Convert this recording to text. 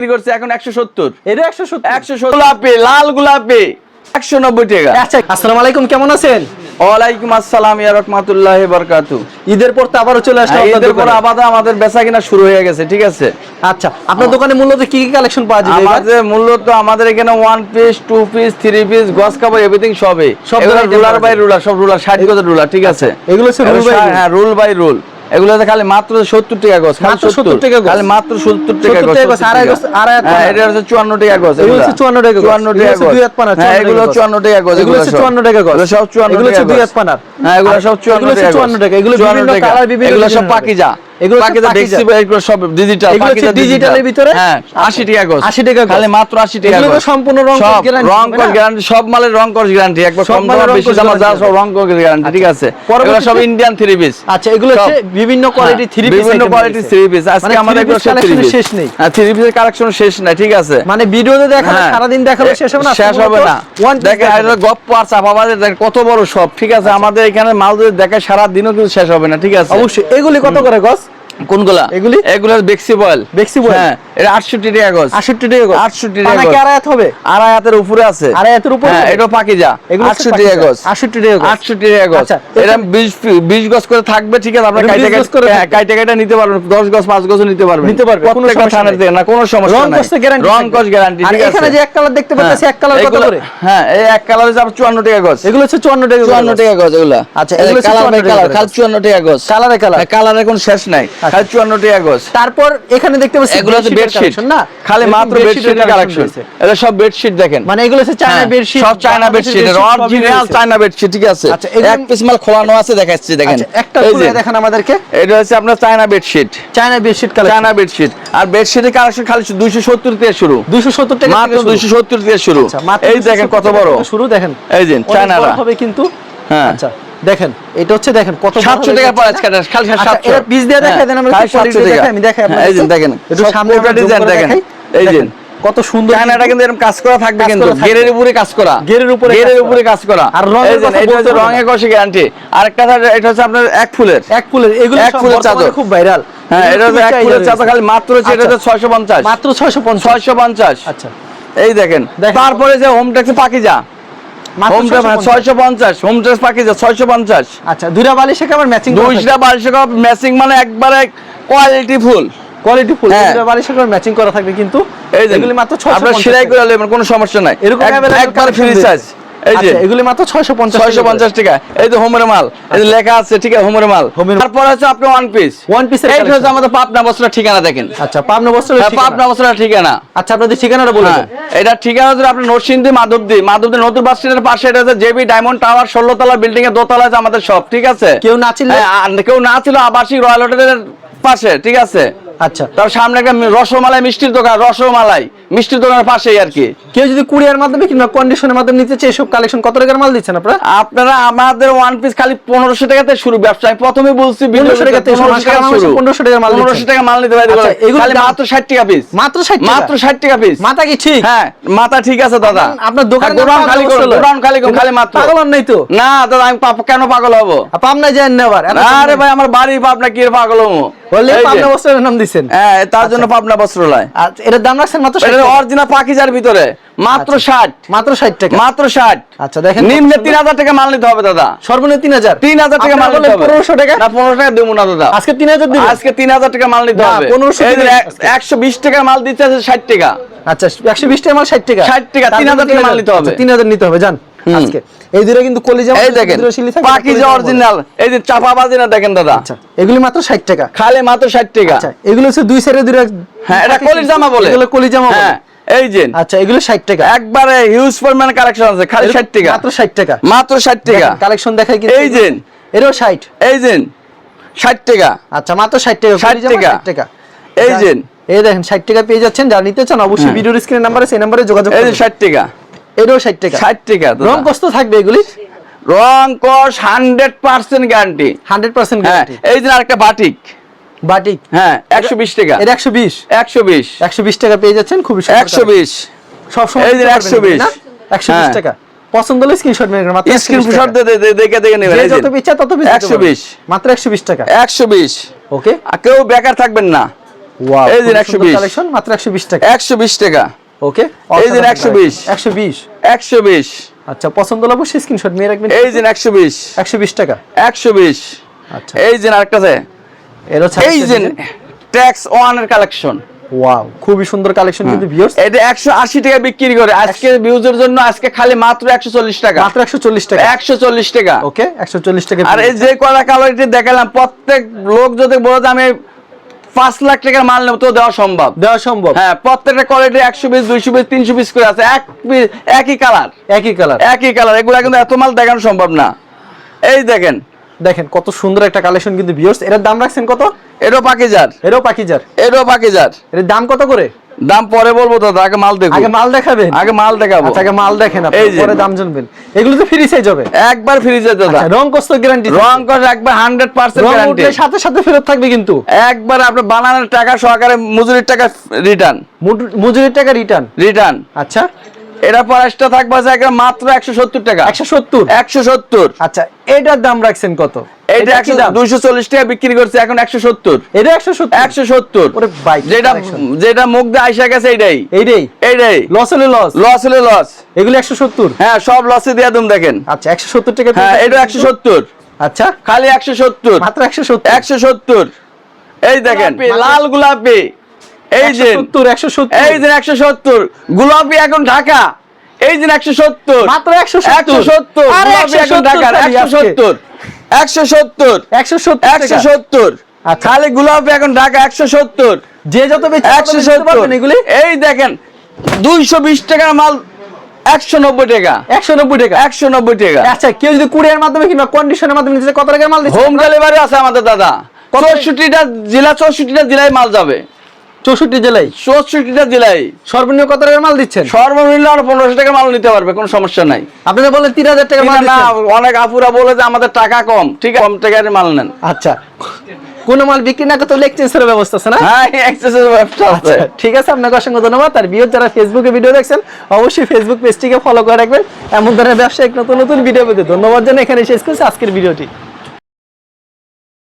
বিক্রি করছে এখন একশো সত্তর। এটা একশো একশো গোলাপি লাল গোলাপি একশো নব্বই টাকা। আচ্ছা আসসালামু আলাইকুম কেমন আছেন? ওয়ালাইকুম আসসালাম ইয়া রহমাতুল্লাহ বারকাতু। ঈদের পর তো আবারও চলে আসলাম ঈদের পর আমাদের বেচা কিনা শুরু হয়ে গেছে ঠিক আছে? আচ্ছা আপনার দোকানে মূলত কি কি কালেকশন পাওয়া যায়? আমাদের মূলত আমাদের এখানে one piece two piece three piece গস কাপড় এভরিথিং সবে সব রুলার বাই রুলার সব রুলার ষাট গজ রুলার ঠিক আছে? এগুলো হচ্ছে by হ্যাঁ রুল বাই রুল এগুলোতে খালি মাত্র সত্তর টাকা গজ মাত্র 70 টাকা গজ। খালি মাত্র সত্তর টাকা 70 টাকা গজ, আড়াই গজ, আড়াই হাত হ্যাঁ পানা। এটা হচ্ছে চুয়ান্ন টাকা গজ এগুলো হচ্ছে 54 টাকা গজ। এগুলো টাকা গজ দুই হাত পানা, হ্যাঁ এগুলো টাকা গজ। টাকা এগুলো হচ্ছে 54 টাকা গজ। এগুলো সব চুয়ান্ন এগুলো হচ্ছে টাকা দুই হাত। হ্যাঁ এগুলো সব চুয়ান্ন এগুলো হচ্ছে টাকা 54 টাকা। এগুলো বিভিন্ন টাকা। কালার, বিভিন্ন এগুলো সব। পাকিজা এগুলো হচ্ছে পাকিজা পাকিজা। দেখছি এগুলো সব ডিজিটাল ডিজিটালের ভিতরে? হ্যাঁ আশি টাকা গজ 80 টাকা খালি মাত্র আশি টাকা এগুলো সম্পূর্ণ রং সব রং হবে কস না? গ্যারান্টি সব মালের রং কস গ্যারান্টি একবার কম দাম বেশি দাম যা সব রং কস গ্যারান্টি ঠিক আছে? এগুলো সব ইন্ডিয়ান থ্রি পিস আচ্ছা এগুলো হচ্ছে বিভিন্ন কোয়ালিটি থ্রি পিস বিভিন্ন কোয়ালিটি থ্রি পিস আজকে মানে আমাদের এগুলো piece সব থ্রি collection পিস শেষ নেই। হ্যাঁ থ্রি পিসের কালেকশন শেষ নাই ঠিক আছে? মানে ভিডিওতে হ্যাঁ। সারাদিন দেখালে শেষ হবে না শেষ হবে না। ওয়ান দেখে এটা গপ্প আর চাপাবাজের কত বড় সব ঠিক আছে? আমাদের এখানে মাল যদি দেখে সারা দিনও কিন্তু শেষ হবে না ঠিক আছে? অবশ্যই। এগুলি কত করে গজ কোনগুলা? এগুলি? এগুলো বেক্সি বয়েল। বেক্সি বয়েল? হ্যাঁ এটা আটষট্টি টাকা গজ আটষট্টি টাকা গজ 68 টাকা গজ। কি আড়াই হাত হবে? আড়াই হাতের উপরে আছে। আড়াই হাতের উপরে হ্যাঁ এটা পাকিজা। এগুলো হচ্ছে আটষট্টি টাকা গজ 68 টাকা গজ। আটষট্টি টাকা গজ আচ্ছা, এটা এটা- বিশ ফি- বিশ গজ করে থাকবে ঠিক আছে? আপনার কাইটা 20 করে হ্যাঁ। কাইটা কাইটা নিতে পারবেন। দশ গজ পাঁচ গজও নিতে পারবেন। নিতে পারবে, কোনো সমস্যা নেই। না কোনো সমস্যা রং নাই। কষতে গ্যারান্টি রং কস গ্যারান্টি ঠিক আছে? এখানে যে এক কালার দেখতে পাচ্ছি এক কালার কত করে? হ্যাঁ এই এক কালার হচ্ছে আপনার চুয়ান্ন টাকা গজ এগুলো হচ্ছে 54 টাকা চুয়ান্ন টাকা গজ এগুলা। আচ্ছা, এগুলো হচ্ছে কালার 54 টাকা কালার গজ কালারে কালার হ্যাঁ, কালারের কোনো শেষ নাই। খালি চুয়ান্ন টাকা গজ তারপর এখানে দেখতে পাচ্ছি এগুলো হচ্ছে বেডশিট না? খালি মাত্র বেডশিটের কালেকশন এটা সব বেডশিট দেখেন। মানে এগুলো হচ্ছে চায়না হ্যাঁ, বেডশিট সব China bedsheet original China bedsheet ঠিক আছে? আচ্ছা, এক পিস মাল খোলানো আছে দেখাচ্ছি দেখেন। আচ্ছা একটা খুলে দেখেন আমাদেরকে। এটা হচ্ছে আপনার China bedsheet China bedsheet collection China bedsheet আর বেডশিটের কালেকশন খালি দুইশো সত্তর থেকে শুরু। 270 টাকা মাত্র শুরু। দুইশো সত্তর থেকে শুরু। আচ্ছা, এই দেখেন কত বড়। শুরু দেখেন। এই যে, চায়নারা। হবে কিন্তু। হ্যাঁ। আচ্ছা। দেখেন এটা হচ্ছে দেখেন কত বড় সাতশো হবে টাকা এটা প্রাইস না? কাটা খালি আচ্ছা, সাতশো এটা পিস দিয়ে দেখাই দেন আমরা খালি একটু 700 টাকা। দেখাই, আমি দেখাই হ্যাঁ, এই যে দেখেন একটু সামনে zoom ডিজাইন দেখেন এই যে কত সুন্দর চায়নাটা কিন্তু এরকম কাজ করা থাকবে কিন্তু। গেরের উপরে কাজ করা। গেরের উপরে গেরের উপরে কাজ করা। আর রঙের এই যে, কথা এটা হচ্ছে রঙের কষে গ্যারান্টি আরেকটা হচ্ছে- এটা হচ্ছে আপনার এক ফুলের। এক ফুলের এগুলো এক সব ফুলের চাদর। খুব ভাইরাল হ্যাঁ এটা হচ্ছে এক ফুলের চাদর খালি মাত্র হচ্ছে এটা আচ্ছা। হচ্ছে ছয়শো পঞ্চাশ। মাত্র 650 ছয়শো পঞ্চাশ। আচ্ছা। এই দেখেন। তারপরে যে হোম ট্যাক্স পাকিজা। 650 ছয়শো পঞ্চাশ। হোম ট্যাক্স পাকিজা ছয়শো পঞ্চাশ। আচ্ছা দুইটা বালিশে আবার ম্যাচিং মানে একবারে কোয়ালিটি ফুল কোয়ালিটি ফুল। দুইটা বালিশে আবার ম্যাচিং করা থাকবে কিন্তু? এই মাত্র 650 আপনার সেলাই করে নেবেন কোনো সমস্যা নাই। এরকম একবার collection ফ্রি সাইজ এই যে আচ্ছা, এগুলি মাত্র 650 ছয়শো পঞ্চাশ টাকা। এই যে হোমের মাল এই যে লেখা আছে ঠিক আছে হোমের মাল। তারপর আপনি ওয়ান পিস piece এর এই হচ্ছে আমাদের পাবনা বস্ত্রের ঠিকানা দেখেন। আচ্ছা পাবনা বস্ত্রের হ্যাঁ, ঠিকানা। পাবনা বস্ত্রের ঠিকানা। আচ্ছা আপনাদের ঠিকানাটা বলে হ্যাঁ এটা ঠিকানা আপনার নরসিংদী মাধবদী। মাধবদী নতুন বাস স্ট্যান্ডের পাশে এটা হচ্ছে জেবি ডায়মন্ড টাওয়ার ষোলো তলা বিল্ডিং এর দোতলা আছে আমাদের সব ঠিক আছে? কেউ না চিনলে হ্যাঁ, কেউ না ছিল আবাসিক রয়্যাল হোটেলের পাশে ঠিক আছে? আচ্ছা তার সামনে একটা রসমালাই মিষ্টির দোকান রসমালাই মিষ্টির দোকানের পাশেই আর কি। কেউ যদি কুরিয়ার মাধ্যমে কিংবা কন্ডিশনের মাধ্যমে নিতে চায় কালেকশন কত টাকার মাল দিচ্ছেন আপনারা? আপনারা আমাদের ওয়ান পিস খালি পনেরোশো টাকাতে শুরু ব্যবসা। আমি প্রথমে বলছি 1500 টাকাতে শুরু, সারা বাংলাদেশে 1500 টাকার মাল 1500 দিচ্ছেন। টাকা মাল নিতে পারি আচ্ছা, খালি মাত্র ষাট টাকা পিস মাত্র 60 টাকা? মাত্র ষাট টাকা পিস মাথা কি ঠিক? হ্যাঁ মাথা ঠিক আছে দাদা। আপনার- দোকানের হ্যাঁ, গোডাউন খালি করুন গোডাউন খালি করুন খালি মাত্র। পাগল নাই তো? না দাদা আমি পাপ- কেন পাগল হব? পাবনা যায় না আরে ভাই আমার বাড়ি পাবনা কি পাগল হব? বললে পাবনা বস্ত্রের নাম দিচ্ছেন হ্যাঁ তার জন্য পাবনা বস্ত্রালয়। আর এটার দাম রাখছেন মাত্র এটা। অরিজিনাল পাকিজার ভিতরে। মাত্র আচ্ছা। ষাট। মাত্র 60 টাকা। মাত্র ষাট। আচ্ছা দেখেন নিম্নে কত সুন্দর। তিন হাজার টাকা মাল নিতে হবে দাদা। সর্বনিম্ন 3000 তিন হাজার টাকা মাল নিতে হবে। 1500 টাকা? না পনেরো টাকা দেবো না দাদা। আজকে 3000 দিবেন? আজকে তিন হাজার টাকা মাল নিতে হবে। 1500 এই যে দিবেন এক- আজকে। একশো বিশ টাকা মাল দিচ্ছে আছে ষাট টাকা। আচ্ছা 120 টাকা মাল 60 টাকা। 60 টাকা, 3000 টাকা মাল নিতে হবে। 3000 নিতে হবে জান আজকে। এই দুটো কিন্তু কলিজা এই দেখেন পাকিজা অরিজিনাল এই যে চাপা বাজি না দেখেন দাদা? আচ্ছা এগুলি মাত্র 60 টাকা। খালি মাত্র ষাট টাকা। আচ্ছা এগুলো হচ্ছে দুই সাইডে দুটো হ্যাঁ এটা কলির জামা বলে। এগুলো কলির জামা বলে। হ্যাঁ এই যে। আচ্ছা এগুলো 60 টাকা। একবারে হিউজ পরিমাণ কালেকশন আছে খালি ষাট টাকা। মাত্র 60 টাকা। মাত্র ষাট টাকা। কালেকশন দেখাই কিন্তু এই যে। এরও 60 এই যে। ষাট টাকা। আচ্ছা মাত্র 60 টাকা 60 কলির টাকা। এই যে। এই দেখেন 60 টাকা পেয়ে যাচ্ছেন যা নিতে চান অবশ্যই। ভিডিওর স্ক্রিনের নাম্বারে সেই নাম্বারে যোগাযোগ এই যে করবেন ষাট টাকা। এরও 60 টাকা। ষাট টাকা। রং কষ্ট থাকবে এগুলি? রং কস হান্ড্রেড পার্সেন্ট গ্যারান্টি। 100% হ্যাঁ গ্যারান্টি। এই যে আরেকটা বাটিক। বাটিক? হ্যাঁ একশো বিশ টাকা। এটা 120 একশো বিশ। 120 টাকা পেয়ে যাচ্ছেন খুবই একশো বিশ। সব সময় এই যে নিতে পারবেন 120 না? 120 হ্যাঁ। টাকা। পছন্দ হলে স্ক্রিনশট মেরে মাত্র 120 স্ক্রিন টাকা। শট দেখে দেখে নেবেন। যত পিচ্ছা তত পিস 120 মাত্র 120 টাকা। একশো বিশ। ওকে আর কেউ বেকার থাকবেন না। ওয়াও এই যে 120 কালেকশন মাত্র 120 টাকা। একশো বিশ টাকা। ওকে এই যে 120 120 একশো বিশ। আচ্ছা পছন্দ হলে অবশ্যই স্ক্রিনশট নিয়ে রাখবেন। এই যে একশো বিশ। 120 টাকা। একশো বিশ। আচ্ছা। এই যে আরেকটা আছে। এর হচ্ছে এই যে ট্যাক্স ওয়ানের কালেকশন ওয়াও খুবই সুন্দর কালেকশন কিন্তু ভিউয়ার্স এটা একশো আশি টাকা বিক্রি করে। আজকে ভিউজের জন্য আজকে খালি মাত্র একশো চল্লিশ টাকা। মাত্র 140 টাকা। একশো চল্লিশ টাকা। ওকে 140 টাকা আর এই যে কয়টা কালারটি দেখালাম প্রত্যেক লোক যদি বলে যে আমি পাঁচ লাখ টাকার মাল নেব তো দেওয়া সম্ভব। দেওয়া সম্ভব। হ্যাঁ প্রত্যেকটা কোয়ালিটি একশো পিস দুইশো পিস তিনশো পিস করে আছে। এক পিস একই কালার একই কালার একই কালার এগুলো কিন্তু এত মাল দেখানো সম্ভব না। এই দেখেন। দেখেন কত সুন্দর একটা কালেকশন কিন্তু ভিউয়ার্স এর দাম রাখছেন কত? এরও পাকিজার। এরও পাকিজার। এরও পাকিজার। এর দাম কত করে? দাম পরে বলব দাদা আগে মাল দেখো আগে মাল দেখাবে আগে মাল দেখাবো। আচ্ছা আগে মাল দেখেন আপনি পরে দাম জানবেন। এগুলো তো ফ্রি সাইজ হবে। একবার ফ্রি সাইজ দাদা। আচ্ছা, রং কষ্ট গ্যারান্টি রং করে একবার হান্ড্রেড পার্সেন্ট রং গ্যারান্টি উঠলে সাথে সাথে ফেরত থাকবে কিন্তু। একবার আপনি বানানোর টাকা সহকারে মজুরির টাকা রিটার্ন মজুরির টাকা রিটার্ন রিটার্ন আচ্ছা। এটা প্রাইসটা থাকবে একদম মাত্র একশো সত্তর টাকা। একশো সত্তর? একশো সত্তর। আচ্ছা এটার দাম রাখছেন কত? এটা কি একশো দাম? দুইশো চল্লিশ টাকা বিক্রি করছে এখন একশো সত্তর। এটা একশো সত্তর? একশো সত্তর। ওরে ভাই, যেটা যেটা মুখ দিয়ে আইসা গেছে এইটাই। এইটাই? এইটাই। লস হলে লস লস হলে লস এগুলো একশো সত্তর? হ্যাঁ সব লসে দিয়ে তুমি দেখেন। আচ্ছা একশো সত্তর টাকা হ্যাঁ এটা একশো সত্তর। আচ্ছা। খালি একশো সত্তর। মাত্র একশো সত্তর? একশো সত্তর। এই দেখেন লাল গোলাপি। এই যে সত্তর একশো সত্তর। এই যে একশো সত্তর গোলাপি এখন ঢাকা। এই যে একশো সত্তর। মাত্র একশো একশো সত্তর আরে গোলাপি এখন ঢাকার একশো সত্তর একশো সত্তর একশো সত্তর একশো সত্তর। আচ্ছা। খালি গোলাপি এখন ঢাকা একশো সত্তর। যে যত একশো সত্তর। এগুলি? এই দেখেন দুইশো বিশ টাকার মাল একশো নব্বই টাকা। একশো নব্বই টাকা। একশো নব্বই টাকা। আচ্ছা কেউ যদি কুরিয়ার মাধ্যমে কিংবা কন্ডিশনের মাধ্যমে কত টাকার মাল হোম ডেলিভারি আছে আমাদের দাদা। চৌষট্টিটা জেলা চৌষট্টিটা জেলায় মাল যাবে। চৌষট্টি জেলায়? চৌষট্টিটা জেলায়। সর্বনিম্ন কত টাকার মাল দিচ্ছেন? সর্বনিম্ন আমরা পনেরোশো টাকা মাল নিতে পারবে কোনো সমস্যা নাই। আপনি তো তিন হাজার টাকার মাল না অনেক বলে যে আমাদের টাকা কম ঠিক আছে। কম টাকার মাল নেন। আচ্ছা। কোনো মাল বিক্রি না করতে এক্সচেঞ্জের ব্যবস্থা আছে না? হ্যাঁ এক্সেসের ব্যবসা আছে। আচ্ছা, ঠিক আছে আপনাকে অসংখ্য ধন্যবাদ। আর বিয়োর যারা ফেসবুকে ভিডিও দেখছেন অবশ্যই ফেসবুক পেজটিকে ফলো করে রাখবেন। এমন ধরনের ব্যবসায়িক নতুন নতুন ভিডিও পেতে ধন্যবাদ জানাই। এখানে শেষ করছি আজকের ভিডিওটি